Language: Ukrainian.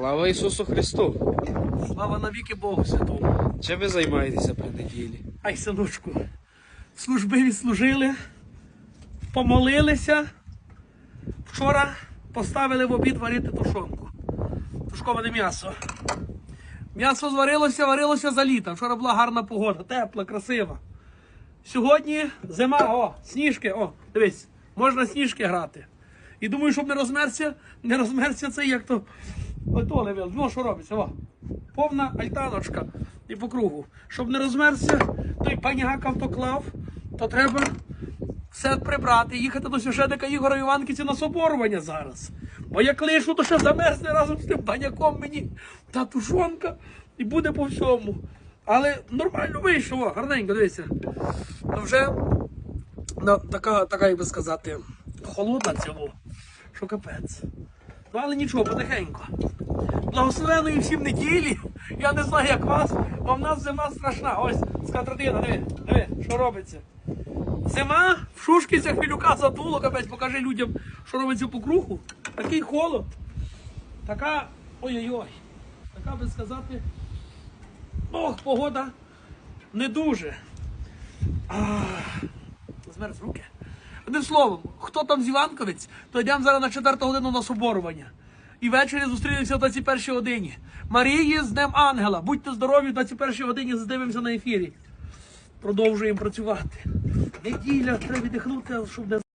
Слава Ісусу Христу! Слава навіки Богу Святому. Чим ви займаєтеся при неділі? Ай, синочку, служби відслужили, помолилися. Вчора поставили в обід варити тушонку. Тушковане м'ясо. М'ясо зварилося, варилося за літа. Вчора була гарна погода, тепла, красива. Сьогодні зима, о, сніжки, о, дивись, можна сніжки грати. І думаю, щоб не розмерся, не розмерся це як то. Ото левел. Ну, що робиться? О. Повна альтаночка і по кругу. Щоб не розмерся, той пані Гака автоклав, то треба все прибрати, їхати до священника Ігора Іванківця на соборування зараз. Бо як лишу, то ще замерзне разом з тим баняком мені та тушонка і буде по всьому. Але нормально вийшло, гарненько, дивися. Ну вже ну, така, така, як би сказати, холодна цього, що капець. Ну, але нічого, потихенько. Благословеної всім неділі. Я не знаю, як вас, бо в нас зима страшна. Ось скатертина, диви, диви, що робиться. Зима в Шушківцях Філюка задуло, капець, покажи людям, що робиться по кругу. Такий холод. Така. Ой-ой-ой. Така би сказати. Ох, погода не дуже. Ах, Змерз руки. Одним словом, хто там з Іванковець, то йдемо зараз на 4 годину на соборування. І ввечері зустрінемося о 21 годині. Марії з Днем Ангела. Будьте здорові, о 21 годині здивимося на ефірі. Продовжуємо працювати. Неділя, треба віддихнути, щоб не